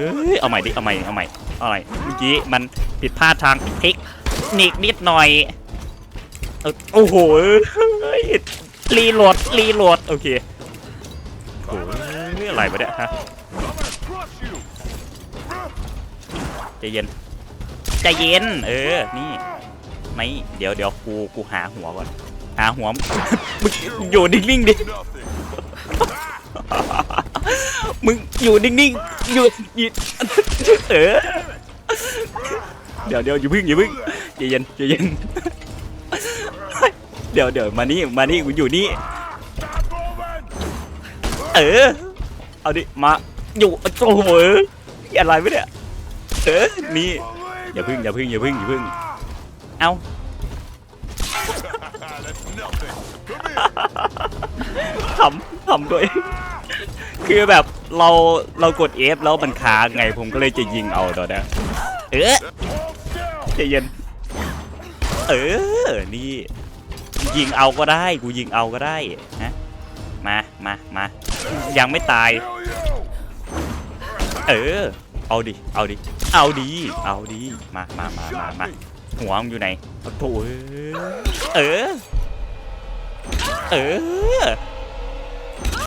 เอ้ยเอาใหม่ดิ เอาใหม่ เอาใหม่ เอาใหม่เมื่อกี้มันผิดพลาดทางเทคนิคนิดหน่อยเออโอ้โหเอ้ยรีโหลด รีโหลด โอเคโอ้ยอะไรวะเนี่ยฮะใจเย็นใจเย็น เออ นี่ไม่เดี๋ยวเดี๋ยวกูกูหาหัวก่อน หาหัวมึงอยู่นิ่งๆดิ มึงอยู่นิ่ง อยู่ยู่เออเดี๋ยวเดี๋ยวอย่าพึ่งอย่าพึ่งใจเย็นใจเย็นเดี๋ยวเดี๋ยวมานี่มานี่กูอยู่นี่เออเอาดิมาอยู่โอ้โหเอ้ยอะไรวะเนี่ยเออนี่อย่าพึ่งอย่าพึ่งอย่าพึ่งอย่าพึ่งเอาทำ ทำตัวเองคือแบบเราเรากด F แล้วมันค้างไงผมก็เลยจะยิงเอาตอนเนี้ยเออใจเย็น เออ นี่ ยิงเอาก็ได้ กูยิงเอาก็ได้ฮะมามามายังไม่ตาย เออ เอาดิ เอาดิ เอาดีเอาดีมามามามามาหัวมึงอยู่ไหนเอาโถเอ้ยเออ เออ